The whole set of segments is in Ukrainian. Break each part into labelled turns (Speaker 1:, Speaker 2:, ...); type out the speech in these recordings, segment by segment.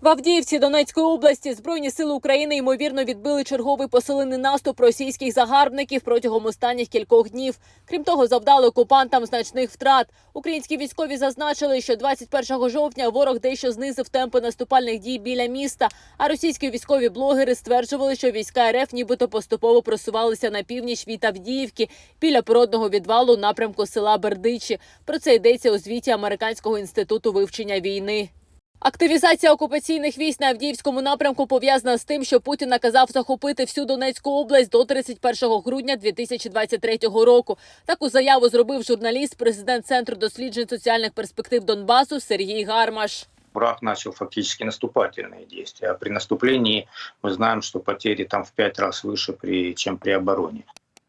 Speaker 1: В Авдіївці Донецької області Збройні сили України ймовірно відбили черговий посилений наступ російських загарбників протягом останніх кількох днів. Крім того, завдали окупантам значних втрат. Українські військові зазначили, що 21 жовтня ворог дещо знизив темпи наступальних дій біля міста. А російські військові блогери стверджували, що війська РФ нібито поступово просувалися на північ від Авдіївки біля породного відвалу напрямку села Бердичі. Про це йдеться у звіті Американського інституту вивчення війни. Активізація окупаційних військ на Авдіївському напрямку пов'язана з тим, що Путін наказав захопити всю Донецьку область до 31 грудня 2023 року. Таку заяву зробив журналіст, президент Центру досліджень соціальних перспектив Донбасу Сергій Гармаш.
Speaker 2: Враг начал фактически наступательные действия. А при наступлении мы знаем, что потери там в пять раз выше, при, чем при обороне.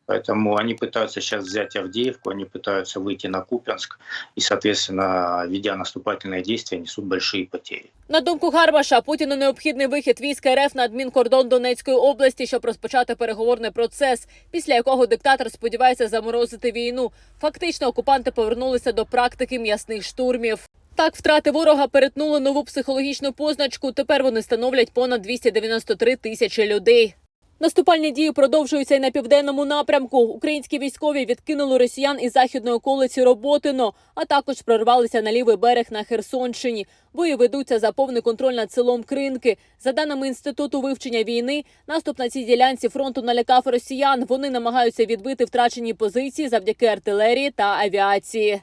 Speaker 2: Поэтому они пытаются сейчас взять Авдеевку, они пытаются выйти на Купянск и, соответственно, ведя наступательные действия, несут большие потери.
Speaker 1: На думку Гармаша, Путіну необхідний вихід військ РФ на адмінкордон Донецької області, щоб розпочати переговорний процес, після якого диктатор сподівається заморозити війну. Фактично, окупанти повернулися до практики м'ясних штурмів. Так, втрати ворога перетнули нову психологічну позначку. Тепер вони становлять понад 293 тисячі людей. Наступальні дії продовжуються й на південному напрямку. Українські військові відкинули росіян із західної околиці Роботино, а також прорвалися на лівий берег на Херсонщині. Бої ведуться за повний контроль над селом Кринки. За даними інституту вивчення війни, наступ на цій ділянці фронту налякав росіян. Вони намагаються відбити втрачені позиції завдяки артилерії та авіації.